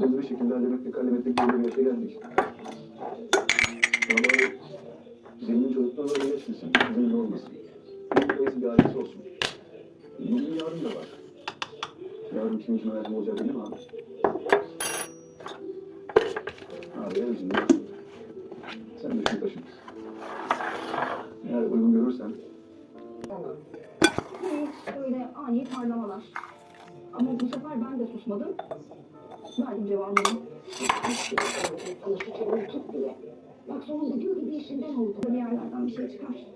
hızlı bir şekilde ve kaybetmek gibi şey geldik. Ama senin çocukluğun öyle geçmesin, senin olmasın. Dolayısıyla bir ailesi olsun. Bugün yarın da var. Yarın kimin için hayatım olacak değil mi abi? Abi en azından sen de şunu taşın. Eğer uygun görürsen Böyle ani parlamalar. Ama bu sefer ben de susmadım. Verdim cevabını. Sana şu çevreni tut diye. Bak sonunda diyor ki bir işinden oldu. Bir yerlerden bir şey çıkar.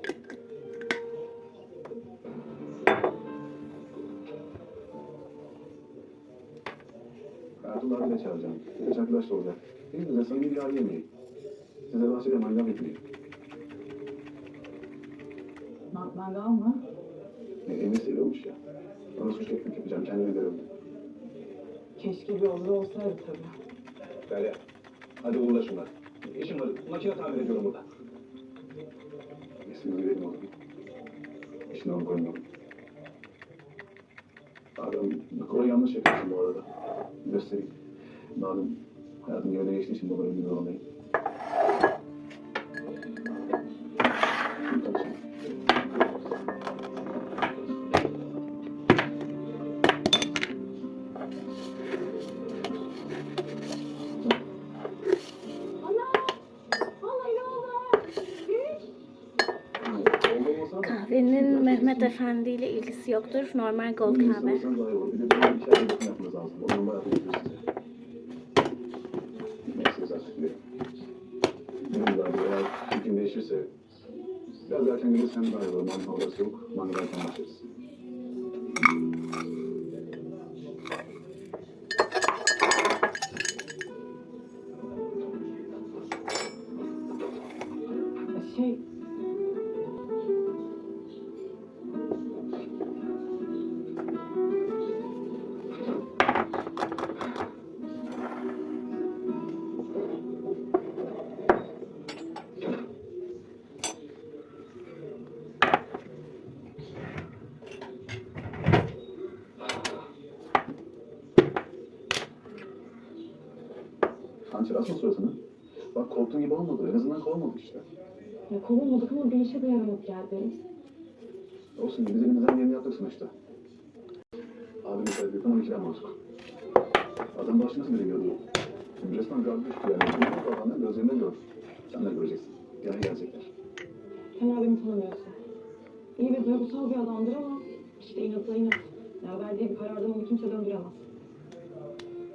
Ertuğrul'u bile çağıracağım. Da olacak. Benim de samimi bir aile yemeği. Size bahçede mangal etmeyin. Mangal mı? Ne Emir seviyormuş ya. Ona suç teknik yapacağım. Kendime göre. Keşke bir olur olsaydı tabii. Derya. Hadi uğurla şunlar. İşim var. Makine tamir ediyorum burada. İsmini verelim oğlum. İşini onu koymayalım. Adam, Nikola yanlış yapıyorsun bu arada. Göstereyim. Malum hayatım yerde geçtiği için babanın bir zorundayım. Benim de abi eğer fikrin değişirse biraz erken gelirsen daha iyi olur. Mangal yok. Mangal erken Asma suratını. Bak korktuğun gibi olmadı. En azından kovulmadık işte. Ya kovulmadık ama bir işe de yaramadık geldiniz. Olsun biz elimizden geleni yaptık sonuçta. Abinin kaybettim 12 lira mahsur. Adam başını nasıl biliyordu? Resmen gazlı üstü yani. Bu adamın gözlerinde gör. Sen de göreceksin. Yani gelecekler. Sen abimi tanımıyorsun. İyi ve duygusal bir adamdır ama işte inatla inat. Ya verdiği bir karardan onu kimse döndüremez.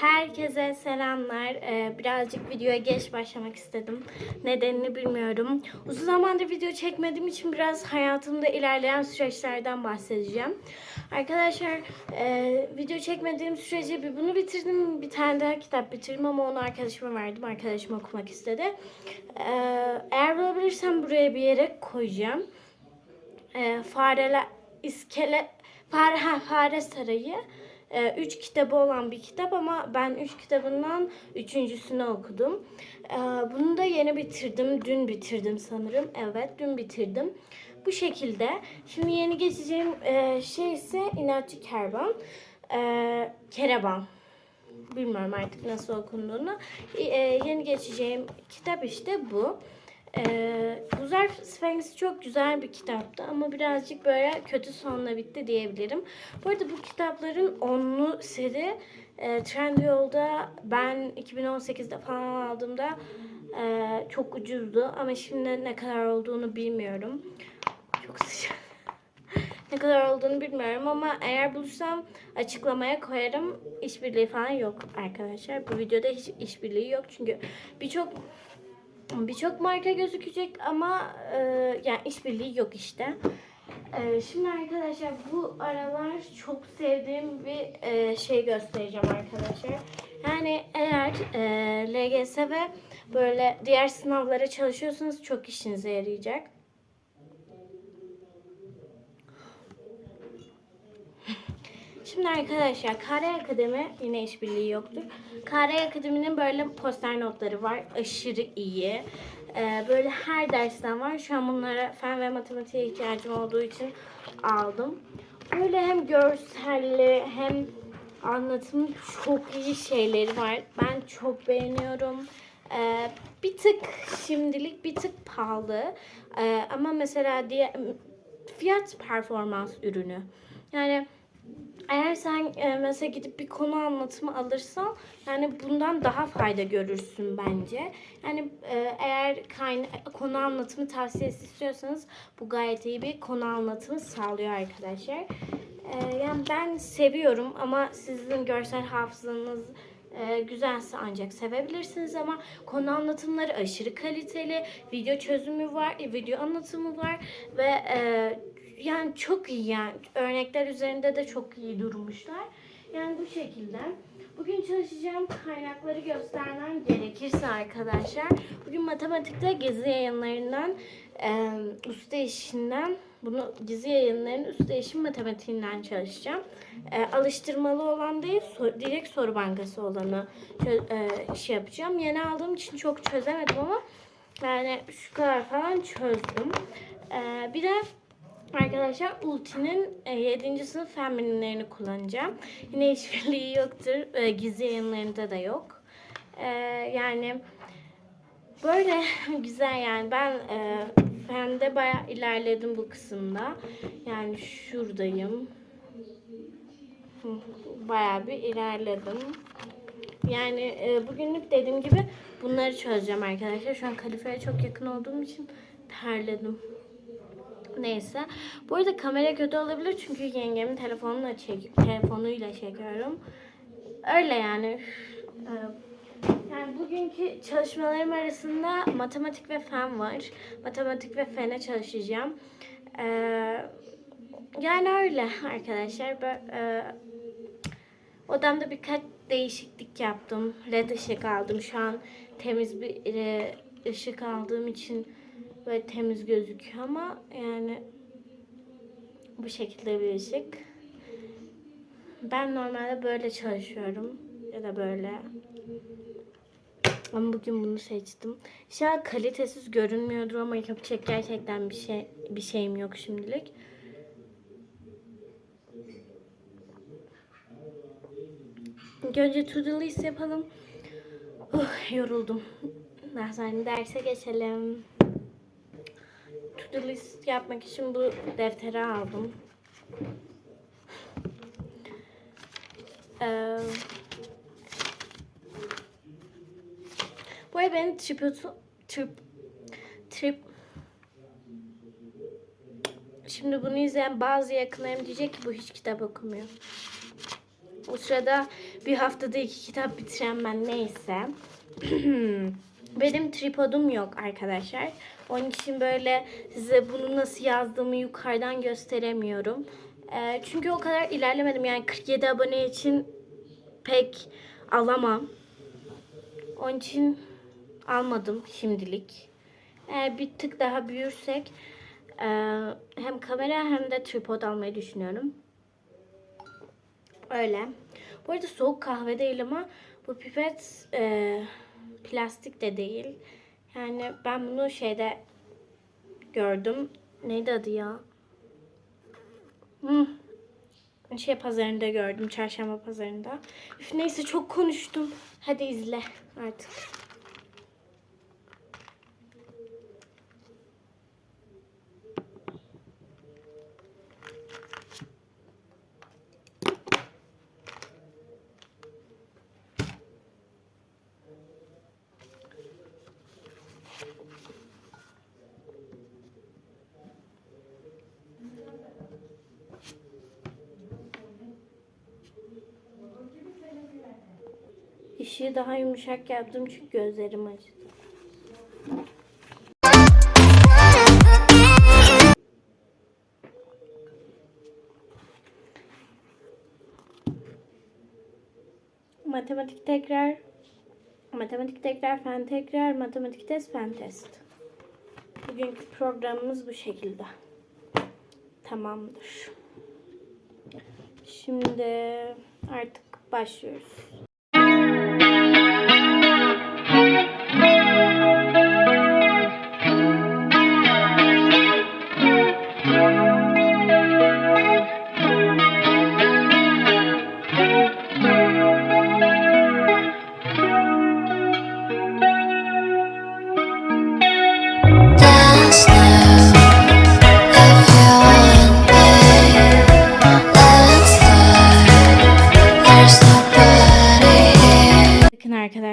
Herkese selamlar. Ee, birazcık videoya geç başlamak istedim. Nedenini bilmiyorum. Uzun zamandır video çekmediğim için biraz hayatımda ilerleyen süreçlerden bahsedeceğim. Arkadaşlar e, video çekmediğim sürece bir bunu bitirdim. Bir tane daha kitap bitirdim ama onu arkadaşıma verdim. Arkadaşım okumak istedi. Ee, eğer bulabilirsem buraya bir yere koyacağım. Ee, fareler, iskele, fare, ha, fare sarayı. Ee, üç kitabı olan bir kitap ama ben üç kitabından üçüncüsünü okudum. Ee, bunu da yeni bitirdim. Dün bitirdim sanırım. Evet dün bitirdim. Bu şekilde. Şimdi yeni geçeceğim e, şey ise İnatçı Kervan. Ee, Kereban. Bilmiyorum artık nasıl okunduğunu. E, yeni geçeceğim kitap işte bu. Ee, Buzar Sphinx çok güzel bir kitaptı ama birazcık böyle kötü sonla bitti diyebilirim. Bu arada bu kitapların onlu seri e, Trendyol'da ben 2018'de falan aldığımda e, çok ucuzdu ama şimdi ne kadar olduğunu bilmiyorum. Çok sıcak. ne kadar olduğunu bilmiyorum ama eğer bulursam açıklamaya koyarım. İşbirliği falan yok arkadaşlar. Bu videoda hiç işbirliği yok çünkü birçok Birçok marka gözükecek ama e, yani işbirliği yok işte. E, şimdi arkadaşlar bu aralar çok sevdiğim bir e, şey göstereceğim arkadaşlar. Yani eğer e, LGS ve böyle diğer sınavlara çalışıyorsanız çok işinize yarayacak. Şimdi arkadaşlar Kare Akademi yine işbirliği yoktur. Kare Akademi'nin böyle poster notları var. Aşırı iyi. Ee, böyle her dersten var. Şu an bunlara fen ve matematiğe ihtiyacım olduğu için aldım. Böyle hem görselli hem anlatımı çok iyi şeyleri var. Ben çok beğeniyorum. Ee, bir tık şimdilik bir tık pahalı. Ee, ama mesela diye fiyat performans ürünü. Yani eğer sen e, mesela gidip bir konu anlatımı alırsan yani bundan daha fayda görürsün bence. Yani e, eğer kayna konu anlatımı tavsiyesi istiyorsanız bu gayet iyi bir konu anlatımı sağlıyor arkadaşlar. E, yani ben seviyorum ama sizin görsel hafızanız e, güzelse ancak sevebilirsiniz ama konu anlatımları aşırı kaliteli, video çözümü var, e, video anlatımı var ve e, yani çok iyi yani örnekler üzerinde de çok iyi durmuşlar. Yani bu şekilde. Bugün çalışacağım kaynakları göstermem gerekirse arkadaşlar. Bugün matematikte gezi yayınlarından e, usta işinden bunu gizli yayınların usta işin matematiğinden çalışacağım. E, alıştırmalı olan değil, so- direkt soru bankası olanı e, şey yapacağım. Yeni aldığım için çok çözemedim ama yani şu kadar falan çözdüm. E, bir de Arkadaşlar Ulti'nin 7. sınıf fen bilimlerini kullanacağım. Yine işbirliği yoktur. E, gizli yayınlarında da yok. E, yani böyle güzel yani. Ben e, fende bayağı ilerledim bu kısımda. Yani şuradayım. Hı, Bayağı bir ilerledim. Yani e, bugünlük dediğim gibi bunları çözeceğim arkadaşlar. Şu an kalifeye çok yakın olduğum için terledim. Neyse. Bu arada kamera kötü olabilir çünkü yengemin telefonuyla çek telefonuyla çekiyorum. Öyle yani. Ee, Yani bugünkü çalışmalarım arasında matematik ve fen var. Matematik ve fene çalışacağım. Ee, yani öyle arkadaşlar. E, odamda birkaç değişiklik yaptım. LED ışık aldım. Şu an temiz bir e, ışık aldığım için böyle temiz gözüküyor ama yani bu şekilde bir ışık. Ben normalde böyle çalışıyorum ya da böyle. Ama bugün bunu seçtim. An kalitesiz görünmüyordur ama yapacak gerçekten bir şey bir şeyim yok şimdilik. Önce to do list yapalım. Oh, yoruldum. Neyse derse geçelim. To list yapmak için bu defteri aldım. Ee, bu arada benim tripodu, trip, trip, Şimdi bunu izleyen bazı yakınlarım diyecek ki bu hiç kitap okumuyor. O sırada bir haftada iki kitap bitiren ben neyse. Benim tripodum yok arkadaşlar. Onun için böyle size bunu nasıl yazdığımı yukarıdan gösteremiyorum. Ee, çünkü o kadar ilerlemedim. Yani 47 abone için pek alamam. Onun için almadım şimdilik. Eğer bir tık daha büyürsek e, hem kamera hem de tripod almayı düşünüyorum. Öyle. Bu arada soğuk kahve değil ama bu pipet e, plastik de değil. Yani ben bunu şeyde gördüm. Neydi adı ya? Hmm. Şey pazarında gördüm. Çarşamba pazarında. Üf, neyse çok konuştum. Hadi izle artık. İşi daha yumuşak yaptım çünkü gözlerim acıdı. Matematik tekrar, matematik tekrar, fen tekrar, matematik test, fen test. Bugünkü programımız bu şekilde. Tamamdır. Şimdi artık başlıyoruz.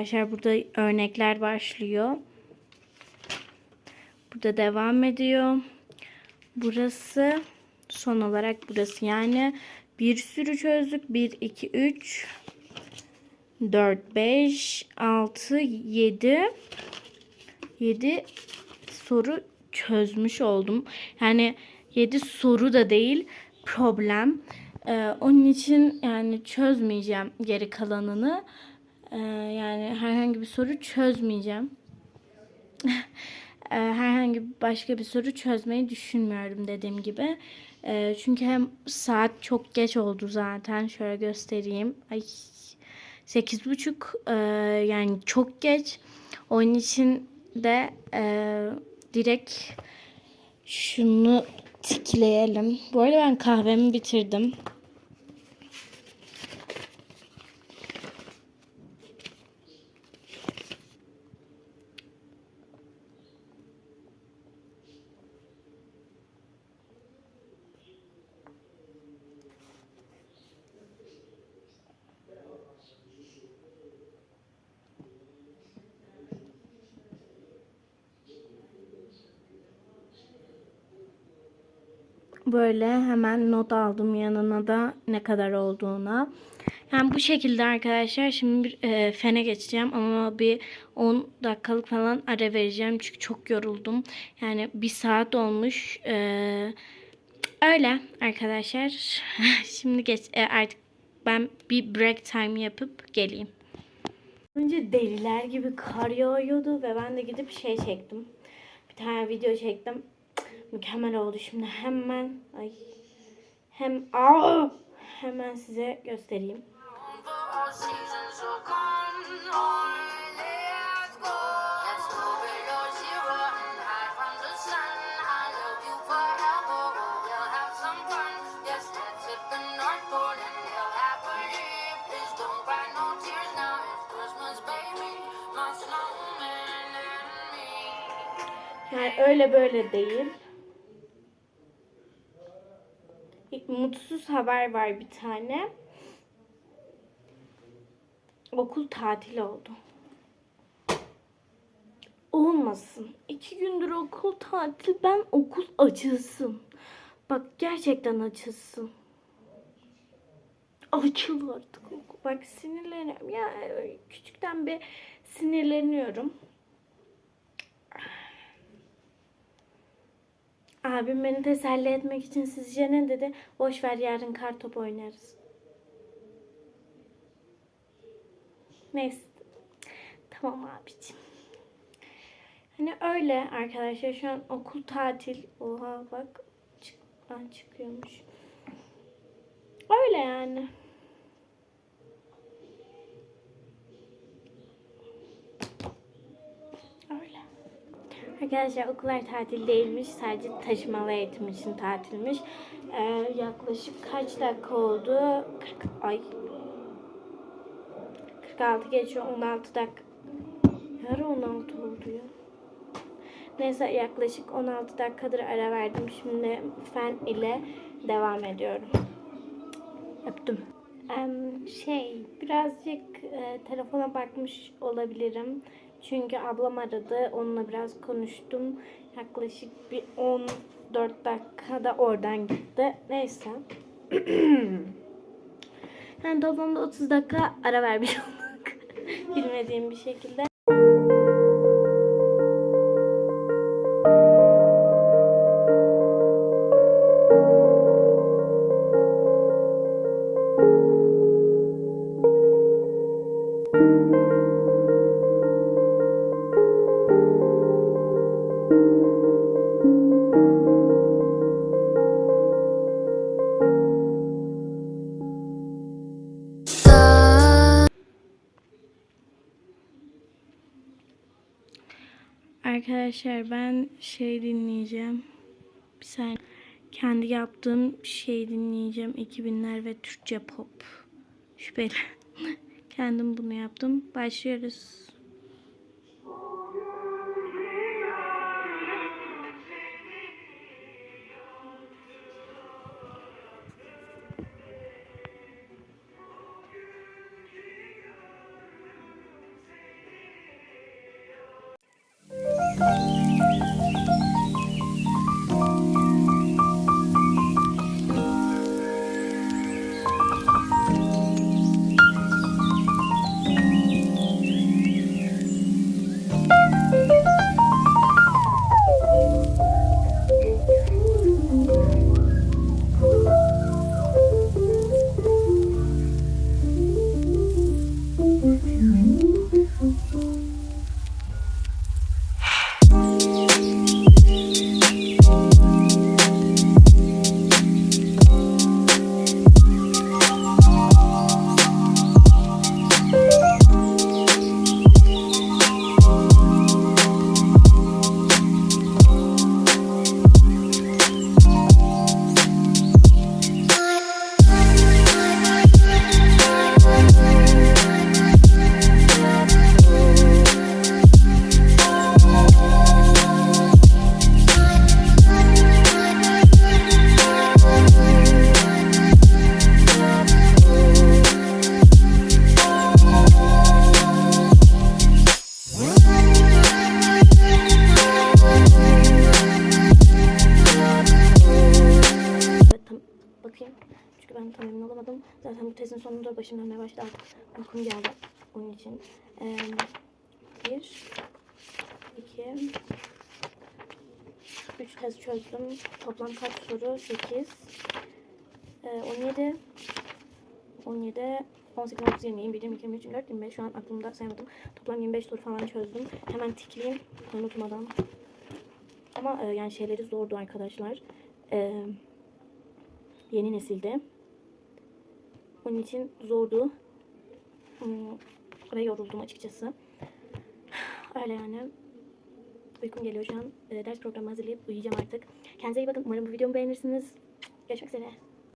Arkadaşlar burada örnekler başlıyor. Burada devam ediyor. Burası son olarak burası yani bir sürü çözdük. 1, 2, 3, 4, 5, 6, 7 7 soru çözmüş oldum. Yani 7 soru da değil problem. Ee, onun için yani çözmeyeceğim geri kalanını. Ee, yani herhangi bir soru çözmeyeceğim. Ee, herhangi başka bir soru çözmeyi düşünmüyorum dediğim gibi. Ee, çünkü hem saat çok geç oldu zaten. Şöyle göstereyim. Ay sekiz buçuk ee, yani çok geç. Onun için de ee, direkt şunu tikleyelim. Bu arada ben kahvemi bitirdim. Böyle hemen not aldım yanına da ne kadar olduğuna. Yani bu şekilde arkadaşlar şimdi bir e, fene geçeceğim ama bir 10 dakikalık falan ara vereceğim çünkü çok yoruldum. Yani bir saat olmuş. E, öyle arkadaşlar. şimdi geç e, artık ben bir break time yapıp geleyim. Önce deliler gibi kar yağıyordu ve ben de gidip şey çektim. Bir tane video çektim. Mükemmel oldu şimdi hemen ay hem aa, hemen size göstereyim. Yani öyle böyle değil. Bir Mutsuz haber var bir tane. Okul tatil oldu. Olmasın. İki gündür okul tatil. Ben okul açılsın. Bak gerçekten açılsın. Açıl artık okul. Bak sinirleniyorum. Ya küçükten bir sinirleniyorum. Abim beni teselli etmek için sizce ne dedi? Boş ver yarın kar top oynarız. Neyse. Tamam abicim. Hani öyle arkadaşlar şu an okul tatil. Oha bak çık çıkıyormuş. Öyle yani. Öyle. Arkadaşlar okullar tatil değilmiş. Sadece taşımalı eğitim için tatilmiş. Ee, yaklaşık kaç dakika oldu? 40, ay. 46 geçiyor. 16 dakika. Yarı 16 oldu ya. Neyse yaklaşık 16 dakikadır ara verdim. Şimdi fen ile devam ediyorum. Öptüm. Em, şey birazcık e, telefona bakmış olabilirim. Çünkü ablam aradı. Onunla biraz konuştum. Yaklaşık bir 14 dakikada oradan gitti. Neyse. yani toplamda 30 dakika ara vermiş olduk. Bilmediğim bir şekilde. Arkadaşlar ben şey dinleyeceğim. Bir saniye. Kendi yaptığım şey dinleyeceğim. 2000'ler ve Türkçe pop. Şüpheli. Kendim bunu yaptım. Başlıyoruz. Uykum geldi. Onun için. Ee, bir, iki, üç tez çözdüm. Toplam kaç soru? Sekiz. Ee, on yedi. On yedi. 18, 19, 20, 21, 22, 23, 24, 25. Şu an aklımda saymadım. Toplam 25 soru falan çözdüm. Hemen tikleyeyim. Unutmadan. Ama e, yani şeyleri zordu arkadaşlar. Eee yeni nesilde. Onun için zordu. Hmm, Ve yoruldum açıkçası. Öyle yani. Uykum geliyor şu an. Ee, ders programı hazırlayıp uyuyacağım artık. Kendinize iyi bakın. Umarım bu videomu beğenirsiniz. Görüşmek üzere.